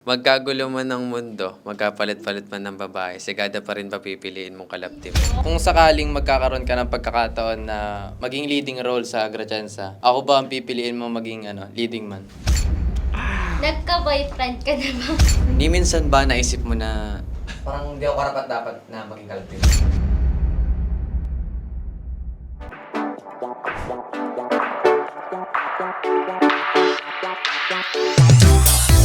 Magkagulo man ng mundo, magkapalit-palit man ng babae, sigada pa rin papipiliin mong kalaptim. Kung sakaling magkakaroon ka ng pagkakataon na maging leading role sa Gratianza, ako ba ang pipiliin mo maging ano, leading man? Nagka-boyfriend ka na ba? Ni minsan ba naisip mo na parang hindi ako karapat dapat na maging kalaptim? Nag-enjoy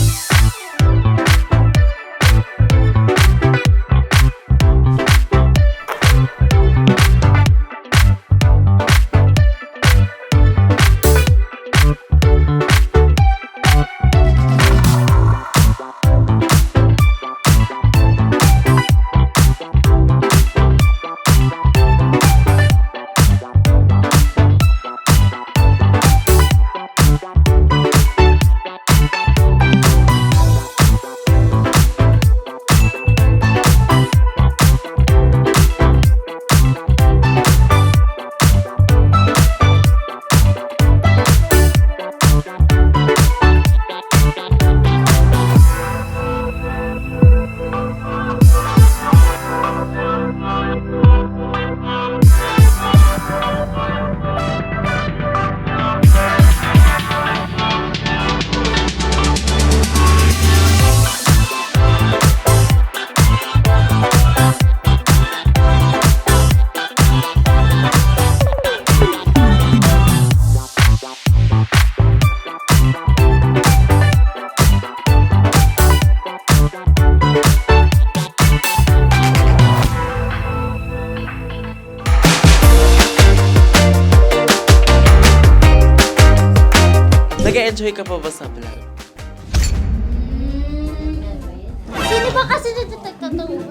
ba kasi dito nagtatawa?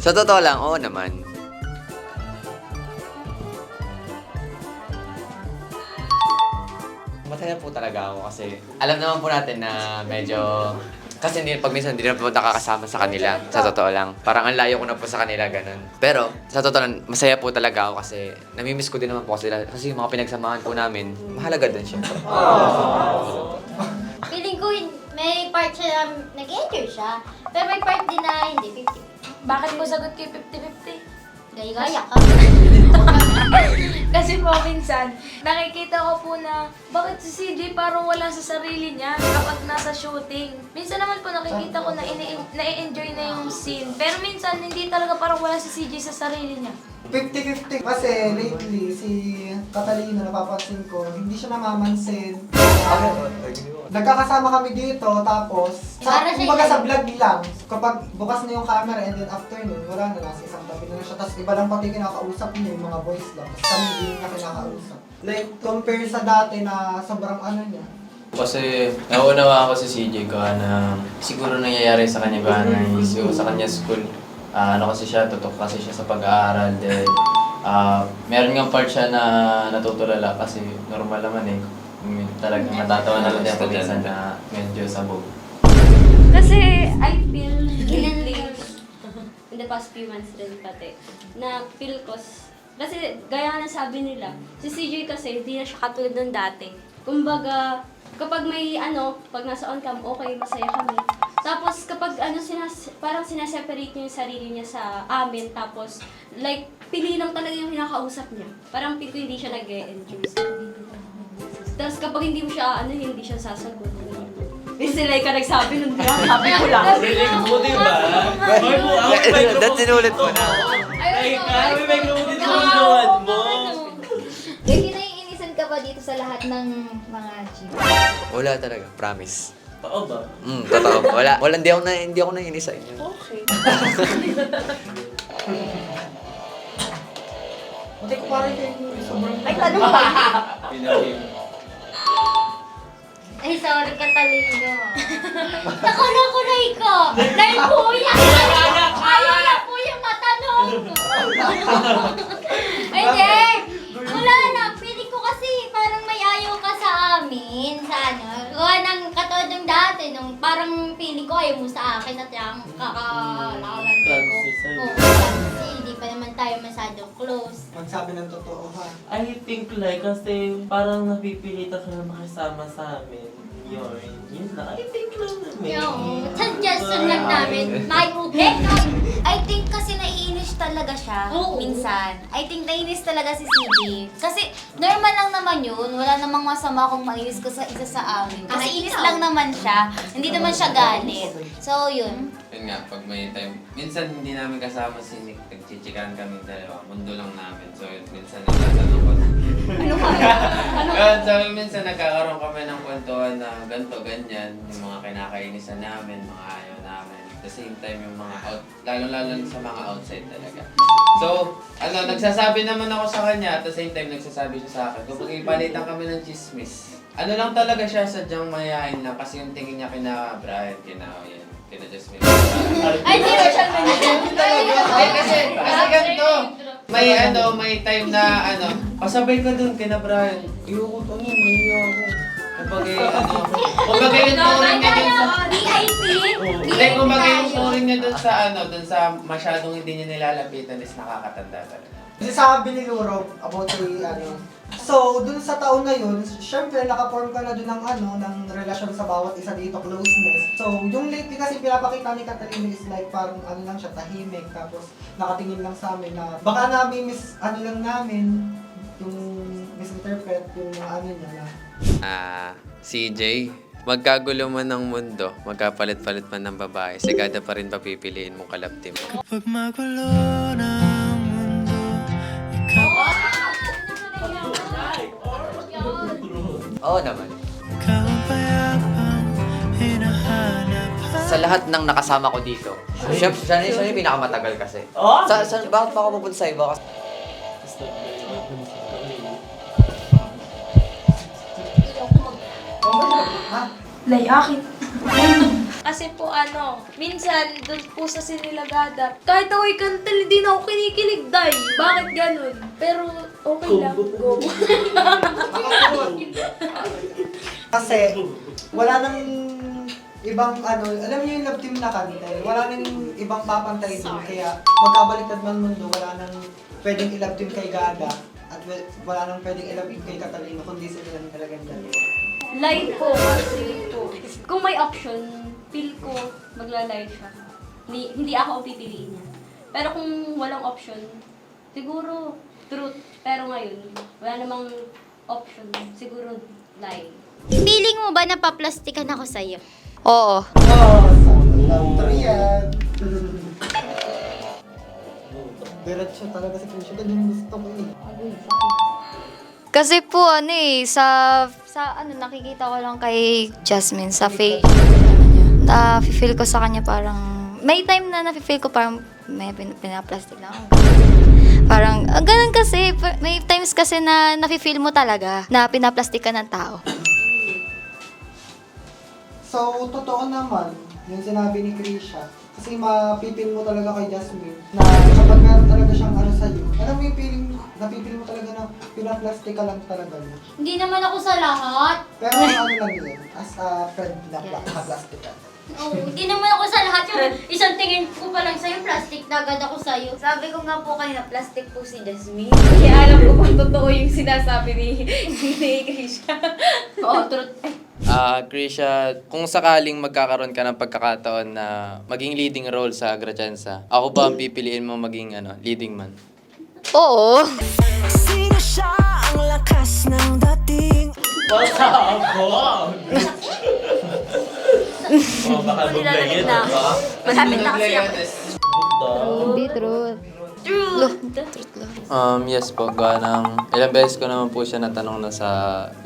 Sa totoo lang, oo naman. Masaya po talaga ako kasi alam naman po natin na medyo kasi hindi, pag minsan hindi na po nakakasama sa kanila, sa totoo lang. Parang ang layo ko na po sa kanila, ganun. Pero, sa totoo lang, masaya po talaga ako kasi namimiss ko din naman po sila. Kasi yung mga pinagsamahan po namin, mahalaga din siya. Feeling ko hin- may part siya na nag-enjoy siya. Pero may part din na hindi 50. Bakit mo sagot kay 50-50? Gaya-gaya ka. Kasi po minsan, nakikita ko po na bakit si CJ parang wala sa sarili niya kapag nasa shooting. Minsan naman po nakikita ko na na-enjoy na yung scene. Pero minsan hindi talaga parang wala si CJ sa sarili niya. 50-50 kasi lately si Catalina napapansin ko hindi siya namamansin. Nagkakasama kami dito tapos sa, Para siya kumbaga sa vlog lang kapag bukas na yung camera and then after nun wala na nasa isang tabi na lang siya tapos iba lang pati kinakausap niya yung mga boys lang tapos kami hindi na kinakausap. Like compare sa dati na sobrang ano niya. Kasi nauunawa ako sa CJ ko na siguro nangyayari sa kanya ba na is yung sa kanya school. Ah, ano kasi siya, tutok kasi siya sa pag-aaral. Then, ah meron nga part siya na natutulala kasi normal naman eh. Talagang natatawa na lang niya pag minsan na medyo sabog. Kasi I feel lately, in the past few months din pati, na feel ko, kasi gaya ng sabi nila, si CJ kasi hindi na siya katulad ng dati. Kumbaga, kapag may ano, pag nasa on cam, okay, masaya kami. Tapos kapag ano, sinas, parang sinaseparate niya yung sarili niya sa amin, tapos like, pili lang talaga yung kinakausap niya. Parang feel ko hindi siya nag-e-enjoy. Tapos kapag hindi mo siya, ano, hindi siya sasagot. Kasi like ka nagsabi nun, di ba? Sabi ko lang. mo, di ba? Ay, mo, ang microphone That's sinulit mo na. Ay, kaya may microphone dito sa ginawan mo. Gagi naiinisan ka ba dito sa lahat ng mga gym? Wala talaga, promise. Tao ba? Mm, totoo. Wala, wala, hindi ako na, hindi ako nainis sa inyo. Hindi ko parang yung sobrang Ay, ano ba? Ay, sorry Catalino. Nakunakunay ko. Dahil kuya. Ayaw na kuya matanong. Ay, di. Wala na. Pili ko kasi parang may ayaw ka sa amin. Sa ano. Gawa ng katulad ng dati. Nung parang pili ko ayaw mo sa akin at yung kakalakalan ko. Oo, close. magsabi ng totoo ha. I think like kasi parang napipilitan ka na makisama sa amin. Yun, yun lang. I think lang naman. Yung suggestion lang namin. May utek. I think kasi naiinis talaga siya Oo. minsan. I think naiinis talaga si CJ. Kasi normal lang naman yun. Wala namang masama kung mainis ka sa isa sa amin. Kasi Kahit inis ikaw. lang naman siya. Hindi naman siya galit. So, yun. Yun nga, pag may time, minsan hindi namin kasama si Nick, nagchichikan kami dalawa, mundo lang namin. So yun, minsan nagtatanong ko. Ano ka? Yun, sabi minsan nagkakaroon kami ng kwentuhan na ganto, ganyan, yung mga kinakainisan namin, mga ayaw namin. At the same time, yung mga out, lalo-lalo sa mga outside talaga. So, ano, nagsasabi naman ako sa kanya, at the same time, nagsasabi siya sa akin. Kapag ipalitan kami ng chismis, ano lang talaga siya, sadyang mayayain na kasi yung tingin niya kina Brian, kina, yan, kina Jasmine. Ay, di ba siya Ay, kasi, kasi ganito. May ano, may time na ano, pasabay ka dun kina Brian. Ayoko to niyan, nahiya ako. Kapag eh, ano, kumbaga yung touring niya dun sa... VIP? Hindi, kumbaga yung touring niya dun sa ano, dun sa masyadong hindi niya nilalapitan is nakakatanda talaga. Kasi sabi ni Luro about the ano. So, dun sa taon na yun, syempre naka-form ka na dun ng ano, ng relasyon sa bawat isa dito, closeness. So, yung lately kasi pinapakita ni Catalina is like parang ano lang siya, tahimik. Tapos nakatingin lang sa amin na baka namin mis, ano lang namin, yung misinterpret yung mga ano niya na Ah, CJ, magkagulo man ng mundo, magkapalit-palit man ng babae, sigada pa rin papipiliin mong kalaptim. Pag magulo ng Oo naman. Sa lahat ng nakasama ko dito, siya, siya, siya yung pinakamatagal kasi. Oh? Sa, sa, bakit pa ako pupunta sa iba? Kasi ha? Kasi po ano, minsan doon po sa sinilagada, kahit ako'y kantal, hindi na ako kinikilig, day. Bakit ganun? Pero okay lang. Go. Kasi wala nang ibang ano, alam niyo yung love team na kanta, eh. wala nang ibang papantay doon. Kaya magkabaliktad man mundo, wala nang pwedeng i-love team kay Gaga at wa- wala nang pwedeng i-love team kay Catalina kundi sila lang talagang dalawa. Live po kasi po. Kung may option, feel ko magla-live siya. Hindi, hindi ako ang pipiliin niya. Pero kung walang option, siguro truth. Pero ngayon, wala namang option. Siguro live. Feeling mo ba napaplastikan ako sa'yo? Oo. Oh, sa love yan. Diretso talaga si Krisha, ganyan gusto ko eh. Kasi po ano eh, sa, sa ano, nakikita ko lang kay Jasmine sa face. Na feel ko sa kanya parang, may time na na-feel ko parang may pin, pinaplastic lang ako. Parang, ah, ganun kasi, pa- may times kasi na nafe-feel mo talaga na pinaplastic ka ng tao. So, totoo naman, yung sinabi ni Krisha, kasi mapipil mo talaga kay Jasmine na kapag meron talaga siyang ano sa'yo, alam mo yung feeling, napipil mo talaga na pinaplastic ka lang talaga niya. Hindi naman ako sa lahat. Pero ano lang yun, as a friend na yes. plastic ka. Oo, hindi naman ako sa lahat. Yung isang tingin ko pa lang sa'yo, plastic na agad ako sa'yo. Sabi ko nga po kanina, plastic po si Jasmine. Kaya alam ko kung totoo yung sinasabi ni, ni Krisha. Oo, truth. Ah, Krisha, kung sakaling magkakaroon ka ng pagkakataon na maging leading role sa Gratianza, ako ba ang pipiliin mo maging ano, leading man? Oo. Sino siya ang lakas ng dating? Pasabog! Oh, baka bugla yun. na ako. Malapit na kasi ako. Bugda. truth. Um, yes po, gawa ng ilang beses ko naman po siya natanong na sa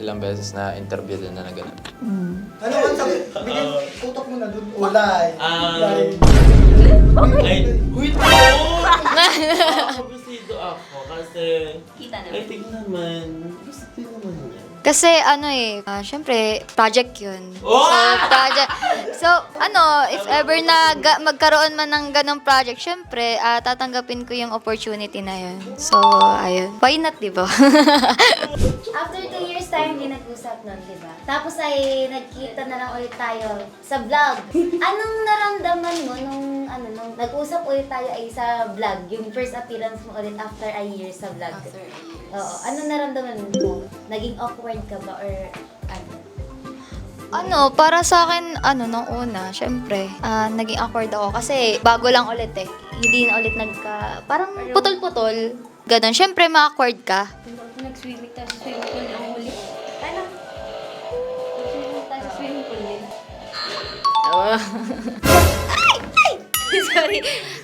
ilang beses na interview din na naganap. Ano man sabi, bigyan, tutok mo na dun. Ulay. Um, Ulay. Ay, wait mo! Nakakabusido ako kasi Kita na. I think naman, gusto naman yan. Kasi ano eh, ah, syempre, project yun. Oh! So, project. So, ano, if ever na ga- magkaroon man ng ganong project, syempre, ah, tatanggapin ko yung opportunity na yun. So, ayun. Why not, di ba? After two years tayo hindi nag-usap nun, di ba? Tapos ay nagkita na lang ulit tayo sa vlog. Anong naramdaman mo nung ano nung nag-usap ulit tayo ay sa vlog? Yung first appearance mo ulit after a year sa vlog. After a year. Oo. Anong naramdaman mo? Naging awkward ka ba or ano? Ano, para sa akin, ano, nung una, syempre, ah, naging awkward ako kasi bago lang ulit eh. Hindi na ulit nagka, parang putol-putol. Ganon. Syempre, ma-awkward ka. Nag-swimming tayo sa swimming pool ang huli. Sorry.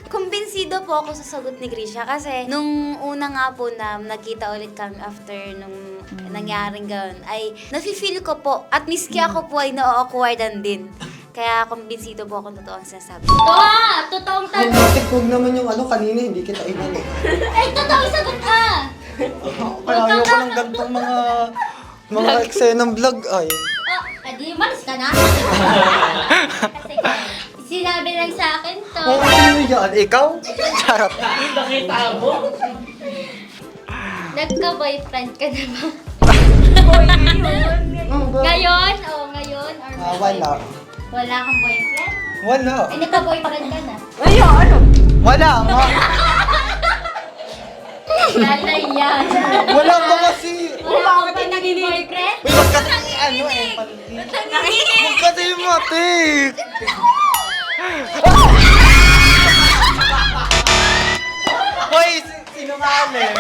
Kumbinsido po ako sa sagot ni Grisha kasi nung una nga po na nagkita ulit kami after nung nangyaring gano'n ay nafe-feel ko po at miski ako po ay na-awkwardan din. Kaya kumbinsido po ako totoo ang sinasabi. Ah! Totoong Ay, tanong. bakit huwag naman yung ano kanina, hindi kita inan eh. Ay, totoong sagot ah! Kaya ayoko ng gantong mga mga eksenang vlog ay. Oh, adi, malis ka na. Kasi sinabi lang sa akin to. Oo, sino yan? Ikaw? Charot. Nakita mo? Nagka-boyfriend ka na ba? Ngayon? O, ngayon? Or Ah, wala. Wala kang boyfriend? Wala. Ay, nagka-boyfriend ka na. Wala nga. Lalay yan. Wala pa kasi. Wala kang ba naging boyfriend? Uy, wag kasi ano eh. Huwag kasi matik. Hoy, si- sinungaling.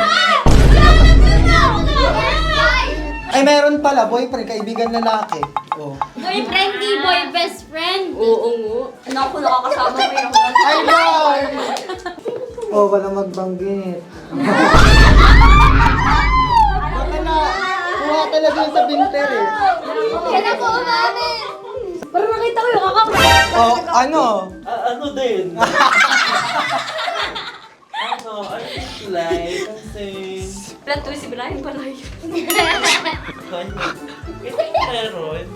Ay, meron pala, boyfriend, kaibigan lalaki. Oh. Boyfriend, di boy best friend. Oo, oo. Ano ako nakakasama ko yun ako. Ay, boy! Oh, wala magbanggit. Baka na, kuha talaga yun sa binter eh. Kailan ko umamin? Parang nakita ko yung kakap. Oh, ano? Ah, ano din? ano, I just like kasi... Twist si Brian pala yun. Ito meron.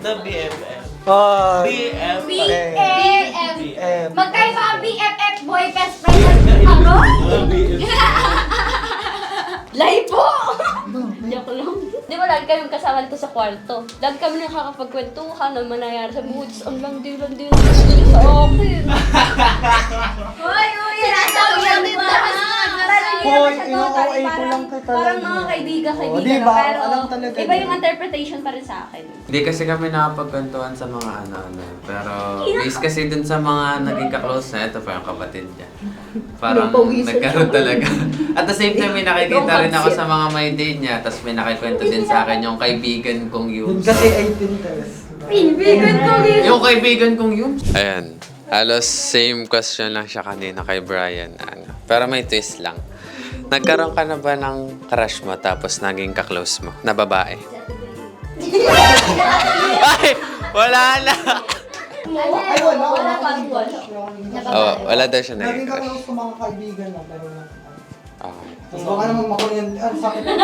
The BFF. Oh, BFF. BFF. BFF. Magkaiba ang BFF, boy best friend. Ano? BFF. Lay po! Joke lang. Di ba lagi kami kasama dito sa kwarto? Lagi kami nakakapagkwentuhan ng manayari sa buhay. Tapos ang landi-landi na sa akin. Hoy, uy, sinasabi yan din Hoy, ino-OA ko lang kita Parang mga kaibigan, Oh, kaibigan. di ba? Pero Alam talaga iba yung interpretation pa rin sa akin. Hindi kasi kami nakapagkwentuhan sa mga ano-ano. Pero based kasi dun sa mga naging kaklose na, ito pa yung kapatid niya. Parang nagkaroon talaga. At the same time, may nakikita rin ako sa mga my day niya. Tapos may nakikwento din sa akin yung kaibigan kong Yun yung... kasi 18 test. Kaibigan ko yun! Yung kaibigan kong yung... Ayan. Halos same question lang siya kanina kay Brian. Ano. Pero may twist lang. Nagkaroon ka na ba ng crush mo tapos naging kaklose mo na babae? Ay! Wala na! Ay, wala. Wala pa, Oh, wala daw siya naging Naging crush. kaklose sa mga kaibigan na, pero na. Okay. Tapos baka naman makulian, ano, sakit.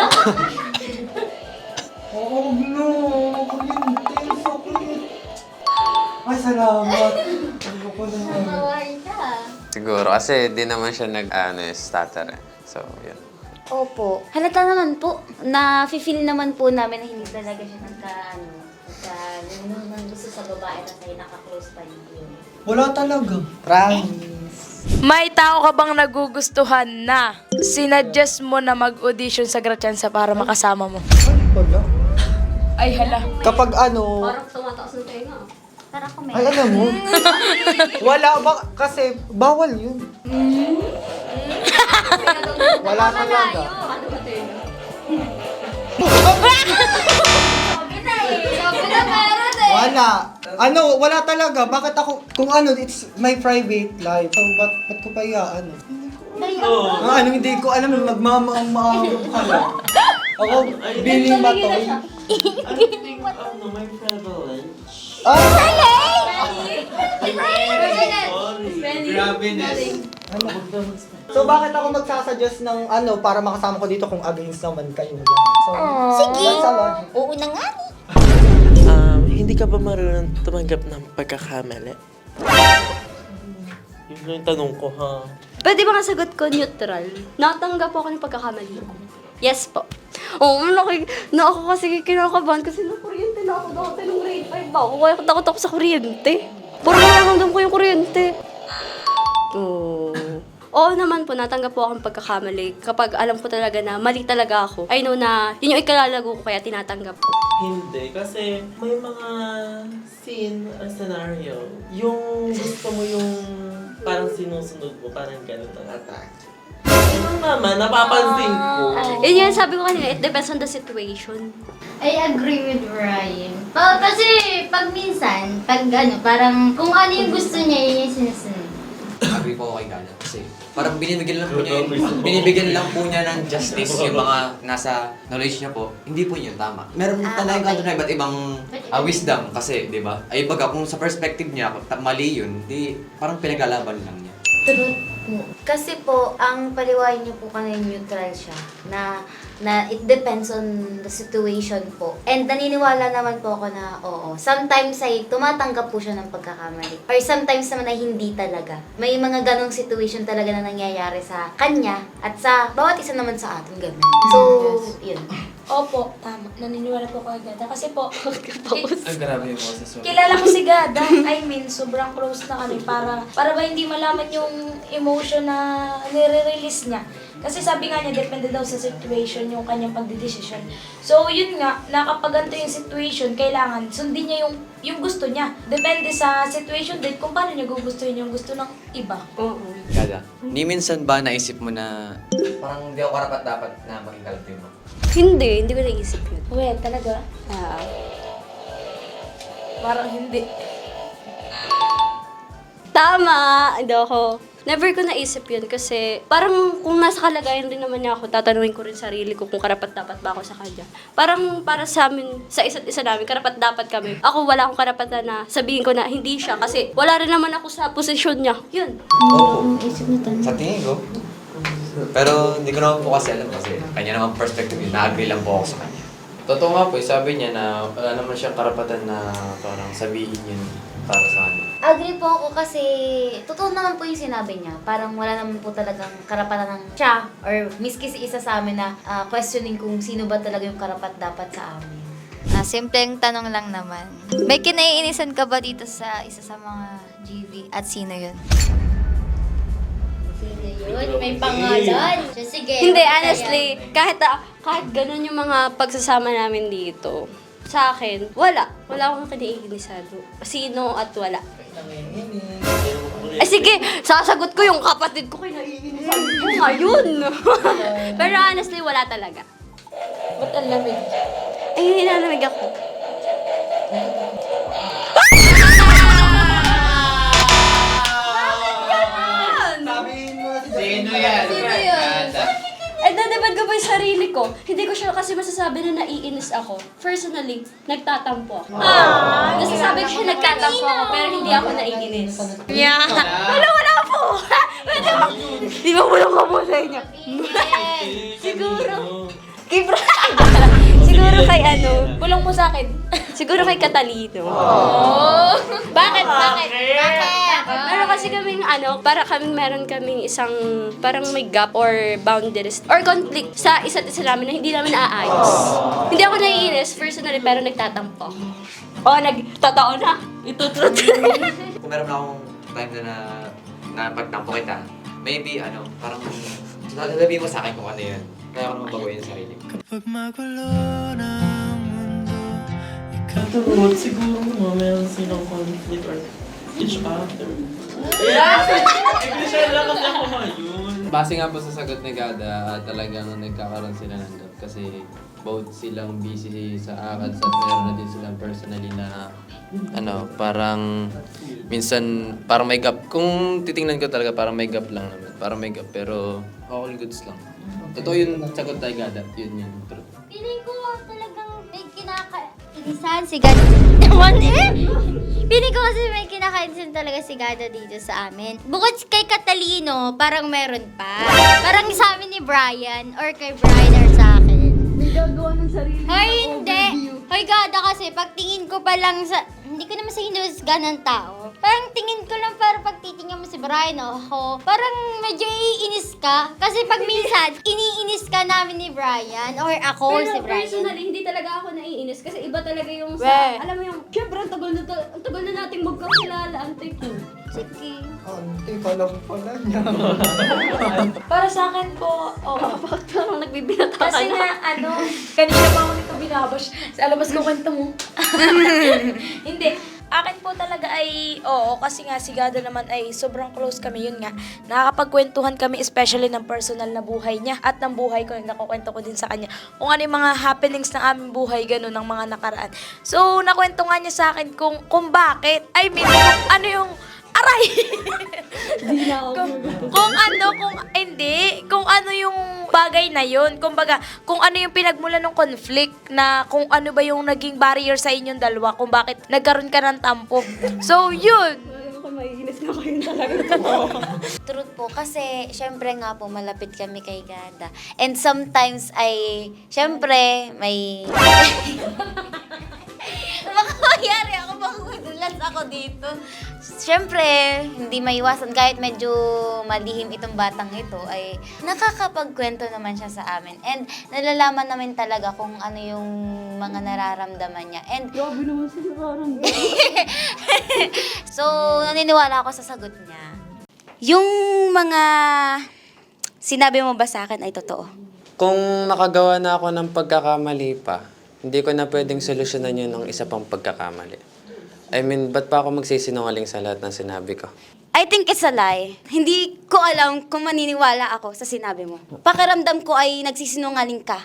Oo, no, makulian, sakit. Ay, salamat. Ano ko na yan. Mawari ka. Siguro, kasi di naman siya nag, ano, stutter eh. So, yun. Opo. Halata naman po. Na-feel naman po namin na hindi talaga siya nagka, ano, nagka, nung, nung gusto sa babae na tayo naka-close pa yun. Wala talaga. Promise. May tao ka bang nagugustuhan na sinadjust mo na mag-audition sa Gratiansa para makasama mo? Ay, wala. Ay, hala. Kapag ano, Parang tumataas ng tenga. Tara ko ay alam mo, wala ba, kasi bawal yun. Wala talaga. Ano? Sabi na eh. Sabi na meron eh. Wala. Ano, wala talaga. Bakit ako, kung ano, it's my private life. So, ba't, ba't ko pa ano? Oh. Ah, ano, hindi ko alam, magmamaang-maang ka lang. Ako, biling ba to? I think, ano, my privilege. Ah! Sorry. Ano? So, bakit ako magsasuggest ng ano, para makasama ko dito kung against naman kayo? So, Sige. logic. Oo na nga. Um, hindi ka ba marunong tumanggap ng pagkakamali? Yun lang yung tanong ko, ha? Pwede ba sagot ko neutral? Natanggap ako ng pagkakamali ko. Yes po. Oo, oh, na ako kasi kinakabahan kasi na kuryente na ako dati nung grade 5 ba ako. Kaya takot ako sa kuryente. Parang nararamdam ko yung kuryente. Oo. oo naman po, natanggap po akong pagkakamali. Kapag alam ko talaga na mali talaga ako, I know na yun yung ikalalago ko kaya tinatanggap ko. Hindi, kasi may mga scene or scenario, yung gusto mo yung parang sinusunod mo, parang ganun ang attack. Naman, napapansin ko. Yun yung sabi ko kanina, it depends on the situation. I agree with Ryan. Pa kasi pag minsan, pag ano, parang kung ano yung gusto niya, yun yung sinusunod. Agree po ako kay Gana kasi parang binibigyan lang po niya binibigyan lang po niya ng justice yung mga nasa knowledge niya po. Hindi po yun tama. Meron Ah, talagang okay. kanto na iba't ibang ah, wisdom kasi, di ba? Ay baga kung sa perspective niya, ta- mali yun, di parang pinaglalaban lang niya. Truth. Kasi po, ang paliwain niyo po kanina neutral siya. Na, na it depends on the situation po. And naniniwala naman po ako na oo. Sometimes ay tumatanggap po siya ng pagkakamali. Or sometimes naman ay hindi talaga. May mga ganong situation talaga na nangyayari sa kanya at sa bawat isa naman sa atin. Ganun. So, yun. Opo, tama. Naniniwala po kay Gada. Kasi po, Ay, grabe yung boses mo. kilala ko si Gada. I mean, sobrang close na kami para para ba hindi malaman yung emotion na nire-release niya. Kasi sabi nga niya, depende daw sa situation yung kanyang pagdidesisyon. So, yun nga, na kapag ganito yung situation, kailangan sundin niya yung, yung gusto niya. Depende sa situation din kung paano niya gugustuhin yung gusto ng iba. Oo. Gada, ni minsan ba naisip mo na parang hindi ako karapat dapat na maging kalapin mo? Hindi, hindi ko naisip yun. Wait, talaga? Ah, Parang hindi. tama! Hindi ako. Never ko naisip yun kasi parang kung nasa kalagayan rin naman niya ako, tatanungin ko rin sarili ko kung karapat dapat ba ako sa kanya. Parang para sa amin, sa isa't isa namin, karapat dapat kami. Ako wala akong karapatan na sabihin ko na hindi siya kasi wala rin naman ako sa posisyon niya. Yun. Oo. Sa tingin ko. Pero hindi ko naman po kasi alam kasi kanya naman perspective yun. Na-agree lang po ako sa kanya. Totoo nga po, eh, sabi niya na wala naman siyang karapatan na parang sabihin yun para sa kanya. Agree po ako kasi totoo naman po yung sinabi niya. Parang wala naman po talagang karapatan ng siya or miski si isa sa amin na ah, questioning kung sino ba talaga yung karapat dapat sa amin. Ah, simpleng tanong lang naman. May kinaiinisan ka ba dito sa isa sa mga GV? At sino yun? Yun? May pangalan. So, sige. Hindi, basta honestly, kahit, ah, kahit ganun yung mga pagsasama namin dito, sa akin, wala. Wala akong kiniinisan. Sino at wala. Eh sige, sasagot ko yung kapatid ko kinaiinisan ko ngayon. Pero honestly, wala talaga. Ba't ang lamig? Eh, hinalamig ako. Sino yan? Sino yan? Eh, nadabad ko pa yung sarili ko. Hindi ko siya kasi masasabi na naiinis ako. Personally, nagtatampo ako. Nasasabi ko siya nagtatampo ako, pero hindi ako naiinis. Yeah. Wala, wala po! Pwede mo. Di ba bulong ka po sa inyo? Siguro. Kay Brian. Siguro kay ano. Bulong mo sa akin. Siguro kay Catalino. Bakit? Bakit? Bakit? Kasi kaming ano, para kaming meron kaming isang parang may gap or boundaries or conflict sa isa't isa namin na hindi namin naaayos. Hindi ako naiinis personally pero nagtatampo. O, nagtotoo na. Itutrut. Kung meron na akong time na na, na pagtampo kita, maybe ano, parang sasabihin mo sa akin kung ano yun. Kaya ako naman baguhin yung sarili ko. Kapag magulo ng mundo Siguro, siguro mo, meron silang conflict or each other. Yeah! English lang kasi ako ngayon. Base nga po sa sagot ni Gada, talagang nagkakaroon sila ng gap kasi both silang busy sa ACADS at meron na din silang personally na ano, parang minsan parang may gap. Kung titingnan ko talaga parang may gap lang naman. Parang may gap pero all goods lang. Totoo yun sagot tayo Gada. Yun yun. True. Feeling ko talagang may kinakainisan si Gada. Naman eh! Feeling ko kasi may kinakainisan talaga si Gada dito sa amin. Bukod kay Catalino, parang meron pa. Parang sa amin ni Brian, or kay Brian or sa akin. Gagawa ng sarili. Hoy, hindi! Hoy, Gada kasi, pag tingin ko pa lang sa... Hindi ko naman sa hinusga ng tao. Parang tingin ko lang para pag titingnan mo si Brian o ako, parang medyo iinis ka. Kasi pag minsan, iniinis ka namin ni Brian or ako Pero si Brian. personally, hindi talaga ako naiinis kasi iba talaga yung sa, alam mo yung, syempre, ang tagal na, ta- ang tagal na nating magkakilala, ang take Sige. Ante ka lang pala niya. Para sa akin po, oo. Bakit parang nagbibinata ka Kasi na? nga, ano, kanina pa ako nito binabash. Sa alabas ko kwento mo. Hindi. Akin po talaga ay, oo, kasi nga si Gada naman ay sobrang close kami, yun nga. Nakakapagkwentuhan kami, especially ng personal na buhay niya at ng buhay ko, nakukwento ko din sa kanya. Kung ano yung mga happenings ng aming buhay, ganun, ng mga nakaraan. So, nakwento nga niya sa akin kung, kung bakit. I mean, ano yung, aray! kung, kung ano, kung hindi, kung ano yung bagay na yun. Kung baga, kung ano yung pinagmula ng conflict na kung ano ba yung naging barrier sa inyong dalawa, kung bakit nagkaroon ka ng tampo. So, yun. Ako maiinis na kayo talaga. Truth po, kasi syempre nga po malapit kami kay Gada. And sometimes ay, syempre, may... baka mayari ako, baka madulas ako dito. Syempre, hindi maiwasan, kahit medyo malihim itong batang ito, ay nakakapagkwento naman siya sa amin. And nalalaman namin talaga kung ano yung mga nararamdaman niya. And Grabe naman sa nararamdaman. so, naniniwala ako sa sagot niya. Yung mga sinabi mo ba sa akin ay totoo? Kung nakagawa na ako ng pagkakamali pa, hindi ko na pwedeng solusyonan yun ng isa pang pagkakamali. I mean, ba't pa ako magsisinungaling sa lahat ng sinabi ko? I think it's a lie. Hindi ko alam kung maniniwala ako sa sinabi mo. Pakiramdam ko ay nagsisinungaling ka.